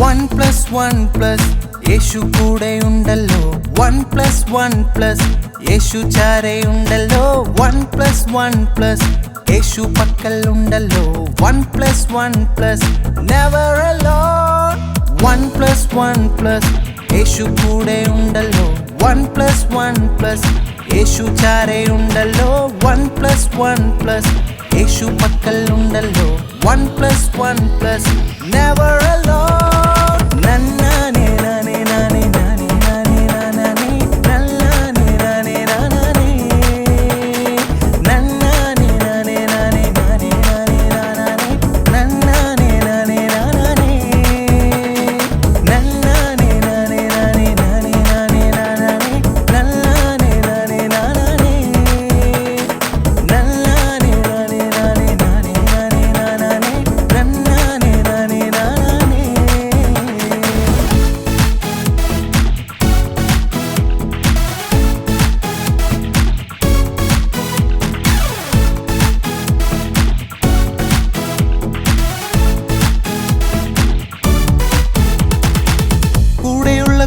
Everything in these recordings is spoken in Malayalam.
One plus Yesu കൂടെയുണ്ടല്ലോ one plus one plus Yesu ചാരയുണ്ടല്ലോ one plus one plus Yesu പക്കലുണ്ടല്ലോ one plus one plus never alone one plus one plus Yesu one plus one plus Yesu ചാരയുണ്ടല്ലോ one plus one plus Yesu one plus one plus never alone.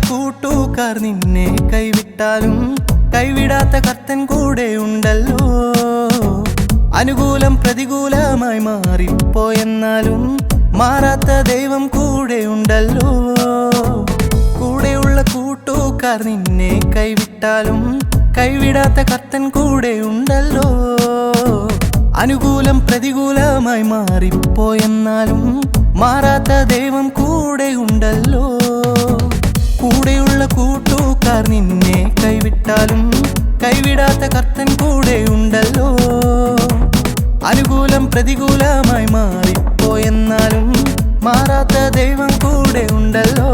കൂട്ടുകാർ നിന്നെ കൈവിട്ടാലും കൈവിടാത്ത കർത്തൻ കൂടെ ഉണ്ടല്ലോ. അനുകൂലം പ്രതികൂലമായി മാറിപ്പോയെന്നാലും മാറാത്ത ദൈവം കൂടെ ഉണ്ടല്ലോ. കൂടെയുള്ള കൂട്ടുകാർ നിന്നെ കൈവിട്ടാലും കൈവിടാത്ത കർത്തൻ കൂടെ ഉണ്ടല്ലോ. അനുകൂലം പ്രതികൂലമായി മാറിപ്പോയെന്നാലും മാറാത്ത ദൈവം കൂടെ ഉണ്ടല്ലോ. കൂടെയുള്ള കൂട്ടുകാർ നിന്നെ കൈവിട്ടാലും കൈവിടാത്ത കർത്തൻ കൂടെ ഉണ്ടല്ലോ അനുകൂലം പ്രതികൂലമായി മാറിപ്പോയെന്നാലും മാറാത്ത ദൈവം കൂടെ ഉണ്ടല്ലോ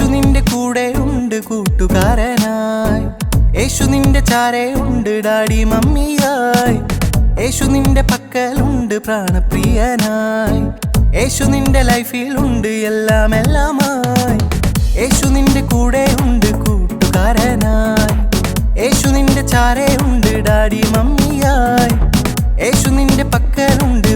യേശു നിന്റെ കൂടെ ഉണ്ട് കൂട്ടുകാരനായി. യേശു നിന്റെ ചാരെ ഉണ്ട് ഡാഡി മമ്മിയായി. യേശു നിന്റെ പക്കലുണ്ട് പ്രാണപ്രിയനായി. യേശു നിന്റെ ലൈഫിൽ ഉണ്ട് എല്ലാം എല്ലാമായി യേശു നിന്റെ കൂടെ ഉണ്ട് കൂട്ടുകാരനായി. യേശു നിന്റെ ചാരെ ഉണ്ട് ഡാഡി മമ്മിയായി. യേശു നിന്റെ പക്കലുണ്ട്